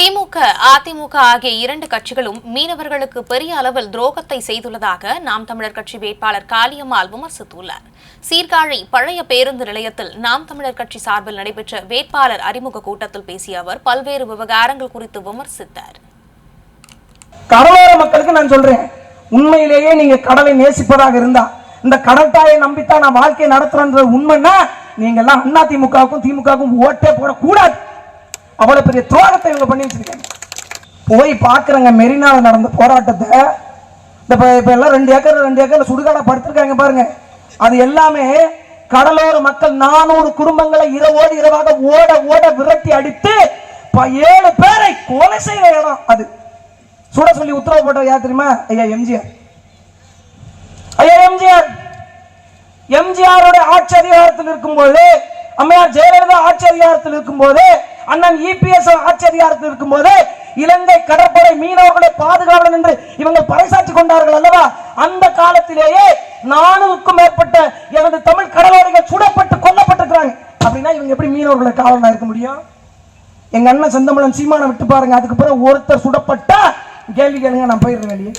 திமுக அதிமுக ஆகிய இரண்டு கட்சிகளும் மீனவர்களுக்கு பெரிய அளவில் துரோகத்தை செய்துள்ளதாக நாம் தமிழர் கட்சி வேட்பாளர் காளியம்மாள் விமர்சித்துள்ளார். சீர்காழி பழைய பேருந்து நிலையத்தில் நாம் தமிழர் கட்சி சார்பில் நடைபெற்ற வேட்பாளர் அறிமுக கூட்டத்தில் பேசிய அவர் பல்வேறு விவகாரங்கள் குறித்து விமர்சித்தார். கடலோர மக்களுக்கு நான் சொல்றேன். உண்மையிலேயே நீங்க கடலை நேசிப்பதாக இருந்தா இந்த கடல் தாயை நம்பித்தான் நான் வாழ்க்கை நடத்துறேன்ற உண்மைன்னா நீங்க எல்லாம் அதிமுகவுக்கும் திமுகவுக்கும் திமுகவுக்கும் ஓட்டே போடக்கூடாது. அவ்வளவு பெரிய துரோகத்தை இவங்க பண்ணி வச்சிருக்காங்க. போய் பாக்குறங்க மெரினால நடந்த போராட்டத்தை இந்த இப்ப எல்லாம் ரெண்டு ஏக்கர் ரெண்டு ஏக்கர் சுடுகாட படுத்திருக்காங்க பாருங்க. அது எல்லாமே கடலோர மக்கள் நானூறு குடும்பங்களை இரவோடு இரவாக ஓட ஓட விரட்டி அடித்து ஏழு பேரை கொலை செய்த இடம் அது. சுட சொல்லி உத்தரவு போட்ட யார் தெரியுமா? ஐயா எம்ஜிஆர். ஐயா எம்ஜிஆர். எம்ஜிஆரோட ஆட்சி அதிகாரத்தில் இருக்கும்போது அம்மையார் ஜெயலலிதா ஆட்சி அதிகாரத்தில் இருக்கும்போது அண்ணன் இபிஎஸ் ஆட்சி அதிகாரத்தில் இருக்கும்போது இலங்கை கடற்படை மீனவர்களை பாதுகாவலன் என்று இவங்க பறைசாற்றி கொண்டார்கள் அல்லவா? அந்த காலத்திலேயே நானூறுக்கும் மேற்பட்ட எனது தமிழ் கடலோரைகள் சுடப்பட்டு கொல்லப்பட்டிருக்கிறாங்க. அப்படின்னா இவங்க எப்படி மீனவர்களை காவலனா இருக்க முடியும்? எங்க அண்ணன் செந்தமலன் சீமானை விட்டு பாருங்க. அதுக்கு பிறகு ஒருத்தர் சுடப்பட்டா கேள்வி கேளுங்க நான் போயிடுறேன் வெளியே.